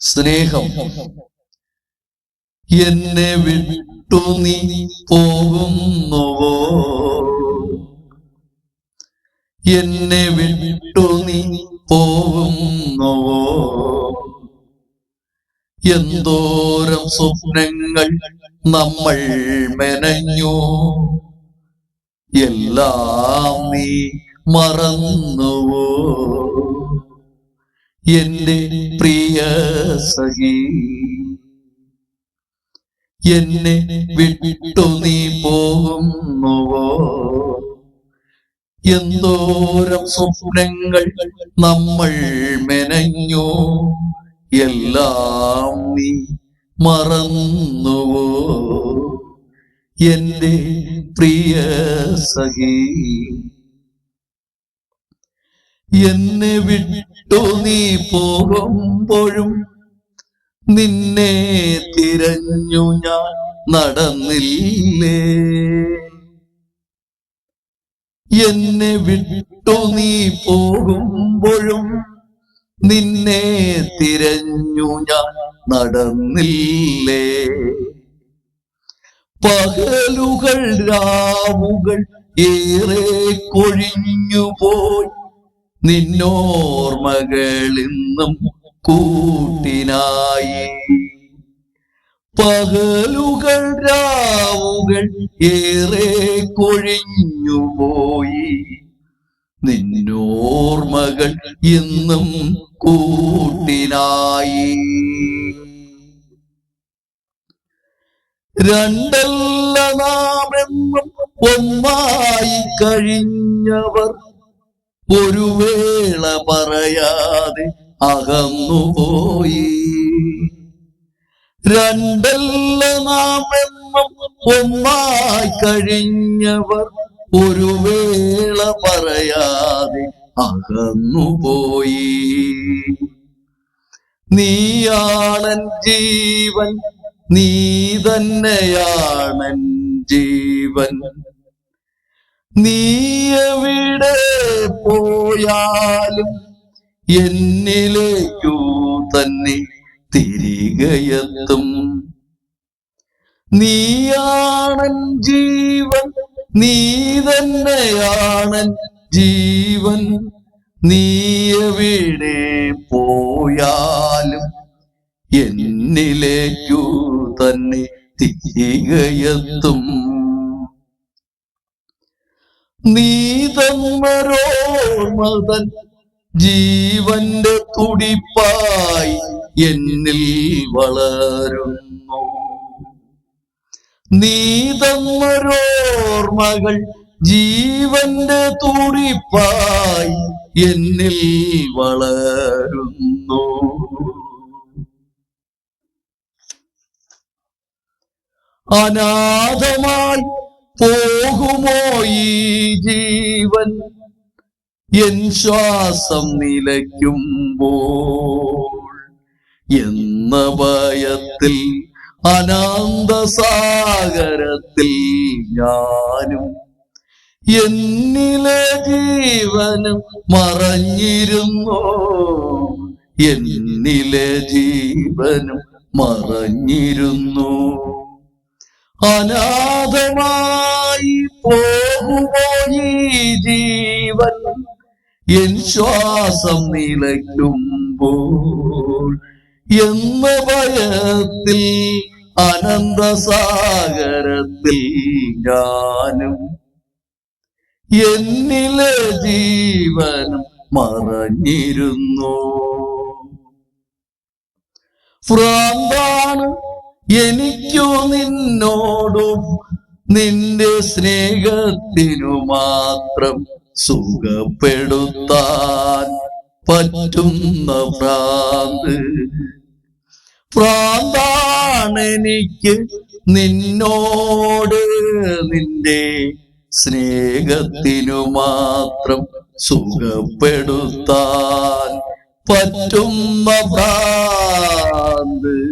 സ്നേഹം. എന്നെ വിട്ടു നീ പോകുന്നുവോ? എന്നെ വിട്ടു നീ പോകുന്നുവോ? എന്തോരം സ്വപ്നങ്ങൾ നമ്മൾ മെനഞ്ഞു. എല്ലാം നീ മറന്നുവോ? എന്റെ പ്രിയ സഖി എന്നെ വിട്ടു നീ പോകുന്നുവോ? എന്തോരം സ്വപ്നങ്ങൾ നമ്മൾ മെനഞ്ഞു എല്ലാം നീ മറന്നുവോ? എന്റെ പ്രിയ സഖി എന്നെ വിട്ടു നീ പോകുമ്പോഴും നിന്നെ തിരഞ്ഞു ഞാൻ നടന്നില്ലേ? എന്നെ വിട്ടു നീ പോകുമ്പോഴും നിന്നെ തിരഞ്ഞു ഞാൻ നടന്നില്ലേ? പകലുകൾ രാവുകൾ ഏറെ കൊഴിഞ്ഞുപോയി. നിന്നോർമകളിന്നും കൂട്ടിനായി. പകലുകൾ രാവുകൾ ഏറെ കൊഴിഞ്ഞുപോയി നിന്നോർമകൾ ഇന്നും കൂട്ടിനായി. രണ്ടല്ല നാമെന്നും ഒന്നായി കഴിഞ്ഞവർ ഒരു വേള പറയാതെ അകന്നുപോയി. രണ്ടല്ല നാമെന്നും ഒന്നായി കഴിഞ്ഞവർ ഒരു വേള പറയാതെ അകന്നുപോയി. നീയാണൻ ജീവൻ നീ തന്നെയാണൻ ജീവൻ. നീ എവിടെ പോയാലും എന്നിലേക്കു തന്നെ തിരികെയെത്തും. നീയാണൻ ജീവൻ നീ തന്നെയാണൻ ജീവൻ. നീ എവിടെ പോയാലും എന്നിലേക്കു തന്നെ തിരികെയെത്തും. നീ തന്നരോർമതൻ ജീവന്റെ തുടിപ്പായി എന്നിൽ വളരുന്നു. നീതന്മരോർമകൾ ജീവന്റെ തുടിപ്പായി എന്നിൽ വളരുന്നു. അനാഥമായി പോകുമോ ഈ ജീവൻ? എൻ ശ്വാസം നിലയ്ക്കുമ്പോൾ എന്ന ഭയത്തിൽ അനാന്ത സാഗരത്തിൽ ഞാനും എന്നിലെ ജീവനും മറഞ്ഞിരുന്നു. എന്നിലെ ജീവനും മറഞ്ഞിരുന്നു. അനാഥമായി പോകുമോ ഈ ജീവൻ? എൻ ശ്വാസം നിലയ്ക്കുമ്പോൾ എന്ന ഭയത്തിൽ അനന്തസാഗരത്തിൽ ഞാനും എന്നിലെ ജീവനും മറഞ്ഞിരുന്നു. ഫ്രാന്താണ് എനിക്കു നിന്നോടും നിന്റെ സ്നേഹത്തിനു മാത്രം സുഖപ്പെടുത്താൻ പറ്റുന്ന പ്രാന്ത് പ്രാന്താണെനിക്ക് നിന്നോട് നിന്റെ സ്നേഹത്തിനു മാത്രം സുഖപ്പെടുത്താൻ പറ്റുന്ന ഭ്രാന്ത്.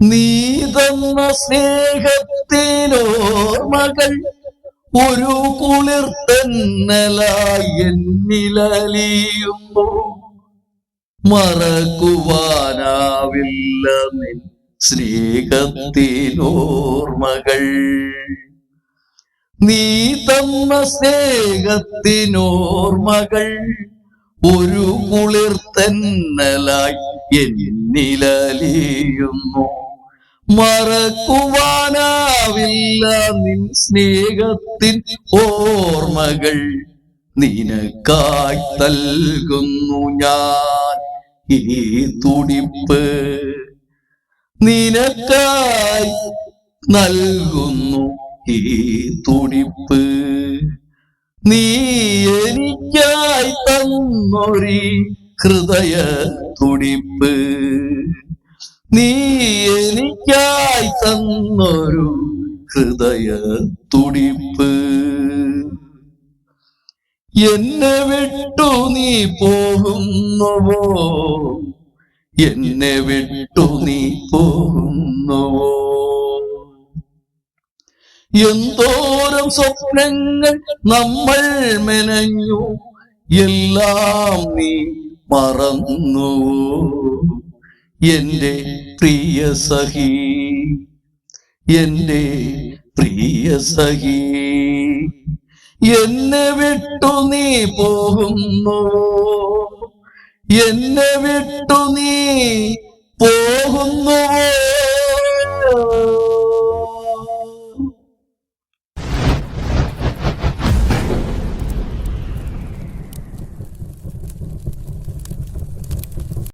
നീ തന്ന സ്നേഹത്തിനോർമകൾ ഒരു കുളിർ തെന്നലായി എന്നിലലിയുമ്പോ മറക്കുവാനാവില്ല നിൻ സ്നേഹത്തിനോർമ്മകൾ നീ തന്ന സ്നേഹത്തിനോർമകൾ ഒരു കുളിർത്തന്നലായി എന്നിലലിയുന്നു. മറക്കുവാനാവില്ല നിൻ സ്നേഹത്തിൻ ഓർമ്മകൾ. നിനക്കായി നൽകുന്നു ഞാൻ ഈ തുടിപ്പ്. നിനക്കായി നൽകുന്നു ഈ തുടിപ്പ്. നീ എനിക്കായി തന്നൊരി ഹൃദയ തുടിപ്പ്. നീ എനിക്കായി തന്നൊരു ഹൃദയ തുടിപ്പ്. എന്നെ വിട്ടു നീ പോകുന്നുവോ? എന്നെ വിട്ടു നീ പോകുന്നുവോ? എന്തോരം സ്വപ്നങ്ങൾ നമ്മൾ മെനഞ്ഞു എല്ലാം നീ മറന്നു എന്റെ പ്രിയ സഹി എന്റെ പ്രിയ സഹി എന്നെ വിട്ടു നീ പോകുന്നു എന്നെ വിട്ടു നീ പോകുന്നുവോ